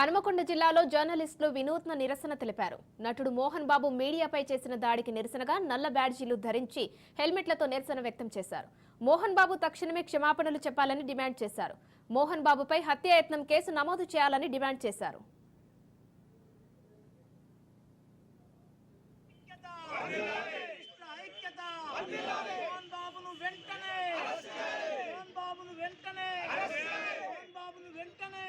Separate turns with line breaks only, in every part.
హనుమకొండ జిల్లాలో జర్నలిస్టులు వినూత్న నిరసన తెలిపారు. నటుడు మోహన్ బాబు మీడియాపై చేసిన దాడికి నిరసనగా నల్ల బ్యాడ్జీలు ధరించి హెల్మెట్లతో నిరసన వ్యక్తం చేశారు. మోహన్ బాబు తక్షణమే క్షమాపణలు చెప్పాలని డిమాండ్ చేశారు. మోహన్ బాబుపై హత్యాయత్నం కేసు నమోదు చేయాలని డిమాండ్ చేశారు
ఇష్ట ఐక్యత మోహన్ బాబును వెంటనే మోహన్ బాబును వెంటనే మోహన్ బాబును వెంటనే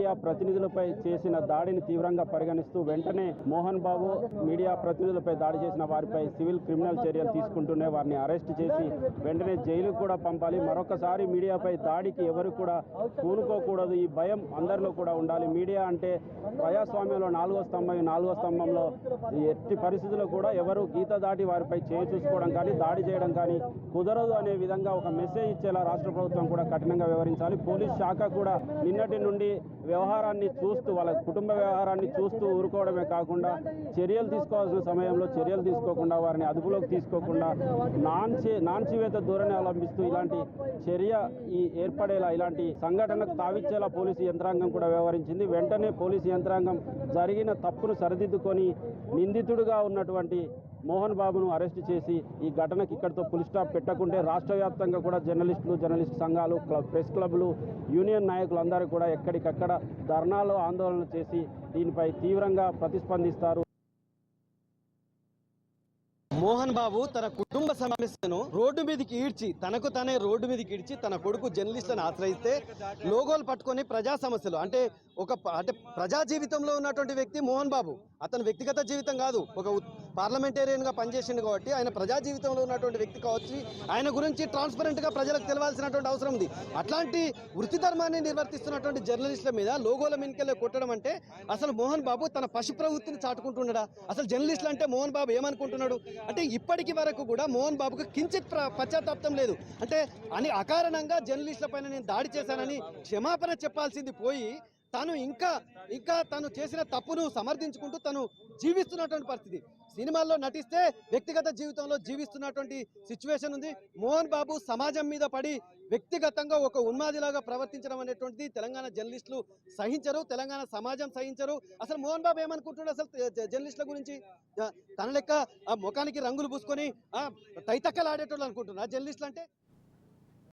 మీడియా ప్రతినిధులపై చేసిన దాడిని తీవ్రంగా పరిగణిస్తూ వెంటనే మోహన్ బాబు మీడియా ప్రతినిధులపై దాడి చేసిన వారిపై సివిల్ క్రిమినల్ చర్యలు తీసుకుంటూనే వారిని అరెస్ట్ చేసి వెంటనే జైలుకు కూడా పంపాలి. మరొకసారి మీడియాపై దాడికి ఎవరు కూడా కూనుకోకూడదు ఈ భయం అందరిలో కూడా ఉండాలి. మీడియా అంటే ప్రజాస్వామ్యంలో నాలుగో స్తంభం ఈ నాలుగో స్తంభంలో ఎట్టి పరిస్థితుల్లో కూడా ఎవరు గీత దాటి వారిపై చేయి చూసుకోవడం కానీ దాడి చేయడం కానీ కుదరదు అనే విధంగా ఒక మెసేజ్ ఇచ్చేలా రాష్ట్ర ప్రభుత్వం కూడా కఠినంగా వ్యవహరించాలి. పోలీస్ శాఖ కూడా నిన్నటి నుండి వ్యవహారాన్ని చూస్తూ వాళ్ళ కుటుంబ వ్యవహారాన్ని చూస్తూ ఊరుకోవడమే కాకుండా చర్యలు తీసుకోవాల్సిన సమయంలో చర్యలు తీసుకోకుండా వారిని అదుపులోకి తీసుకోకుండా నాన్చి నాన్చివేత ధోరణి అవలంబిస్తూ ఇలాంటి చర్య ఈ ఏర్పడేలా ఇలాంటి సంఘటనకు తావిచ్చేలా పోలీసు యంత్రాంగం కూడా వ్యవహరించింది. వెంటనే పోలీసు యంత్రాంగం జరిగిన తప్పును సరిదిద్దుకొని నిందితుడుగా ఉన్నటువంటి మోహన్ బాబును అరెస్ట్ చేసి ఈ ఘటనకి ఇక్కడితో పులి స్టాప్ పెట్టకుంటే రాష్ట్ర వ్యాప్తంగా కూడా జర్నలిస్టులు జర్నలిస్ట్ సంఘాలు క్లబ్ ప్రెస్ క్లబ్లు యూనియన్ నాయకులు అందరూ కూడా ఎక్కడికక్కడ ధర్నాలు ఆందోళన చేసి దీనిపై తీవ్రంగా ప్రతిస్పందిస్తారు.
మోహన్ బాబు తన కుటుంబ సమస్యను రోడ్డు మీదకి ఈడ్చి తనకు తనే రోడ్డు మీదకి ఈడ్చి తన కొడుకు జర్నలిస్టులను ఆశ్రయిస్తే లోగోలు పట్టుకొని ప్రజా సమస్యలు. అంటే ఒక అంటే ప్రజా జీవితంలో ఉన్నటువంటి వ్యక్తి మోహన్ బాబు. అతని వ్యక్తిగత జీవితం కాదు ఒక పార్లమెంటేరియన్గా పనిచేసిండు కాబట్టి ఆయన ప్రజా జీవితంలో ఉన్నటువంటి వ్యక్తి కావచ్చు ఆయన గురించి ట్రాన్స్పరెంట్గా ప్రజలకు తెలవాల్సినటువంటి అవసరం ఉంది. అట్లాంటి వృత్తి ధర్మాన్ని నిర్వర్తిస్తున్నటువంటి జర్నలిస్టుల మీద లోగోల మినికెళ్ళి కొట్టడం అంటే అసలు మోహన్ బాబు తన పశు ప్రవృత్తిని చాటుకుంటున్నాడా? అసలు జర్నలిస్టులు అంటే మోహన్ బాబు ఏమనుకుంటున్నాడు? అంటే ఇప్పటికి వరకు కూడా మోహన్ బాబుకు కించిత్ పశ్చాత్తాప్తం లేదు. అంటే అని అకారణంగా జర్నలిస్టుల పైన నేను దాడి చేశానని క్షమాపణ చెప్పాల్సింది పోయి తను ఇంకా ఇంకా తను చేసిన తప్పును సమర్థించుకుంటూ తను జీవిస్తున్నటువంటి పరిస్థితి. సినిమాల్లో నటిస్తే వ్యక్తిగత జీవితంలో జీవిస్తున్నటువంటి సిచ్యువేషన్ ఉంది. మోహన్ బాబు సమాజం మీద పడి వ్యక్తిగతంగా ఒక ఉన్మాదిలాగా ప్రవర్తించడం అనేటువంటిది తెలంగాణ జర్నలిస్టులు సహించరు తెలంగాణ సమాజం సహించరు. అసలు మోహన్ బాబు ఏమనుకుంటున్నాడు అసలు జర్నలిస్టుల గురించి? తన లెక్క ఆ ముఖానికి రంగులు పూసుకొని ఆ, తైతక్కలు ఆడేటోళ్ళు అనుకుంటున్నా జర్నలిస్టులు అంటే